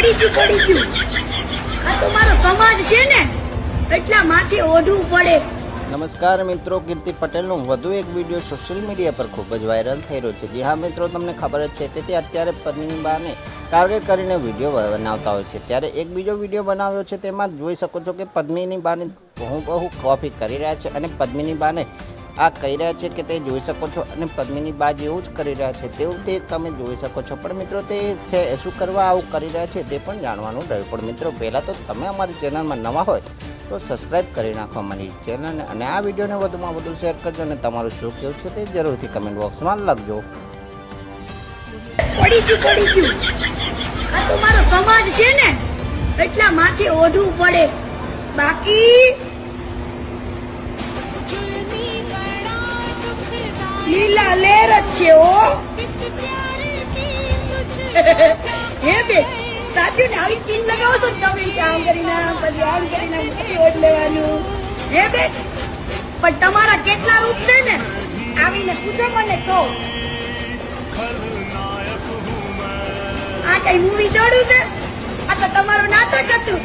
પડી ગયું પડી ગયું. આ તો મારો સમાજ છે ને, એટલા માથે ઓઢવું પડે. નમસ્કાર મિત્રો, કીર્તિ પટેલનો વધુ એક વીડિયો સોશિયલ મીડિયા પર ખૂબ જ વાયરલ થઈ રહ્યો છે. જી હા મિત્રો, તમને ખબર જ છે તેથી અત્યારે પત્ની બાને ટાર્ગેટ કરીને વીડિયો બનાવતા હોય છે. ત્યારે એક બીજો વીડિયો બનાવ્યો છે, તેમાં જોઈ શકો છો કે પદ્મિની બાને બહુ બહુ કોપી કરી રહ્યા છે અને પદ્મિની બાને આ કહી રહ્યા છે કે તે જોઈ શકો છો અને પદ્મિની બા જેવું જ કરી રહ્યા છે. તેવું તે તમે જોઈ શકો છો. પણ મિત્રો તે શે- કરવા આવું કરી રહ્યા છે તે પણ જાણવાનું રહ્યું. પણ મિત્રો પહેલાં તો તમે અમારી ચેનલમાં નવા હોય તો સબસ્ક્રાઇબ કરી નાખો અમારી ચેનલને અને આ વિડીયોને વધુમાં વધુ શેર કરજો અને તમારું શું કેવું છે તે જરૂરથી કમેન્ટ બોક્સમાં લખજો. પડી ગયું સમાજ છે ને. એટલા માથે ઓઢવું પડે. બાકી લીલા લેર જ છે ઓ હે બે, સાચું ને આવી સીન લગાવો છો તમે કે આમ કરીને પછી આમ કરીને મૂકી ઓટ લેવાનું. હે બે, પણ તમારા કેટલા રૂપ છે ને? આવીને પૂછો મને કહો આ કઈ મૂવી જોડું છે? આ તો તમારું નાટક હતું.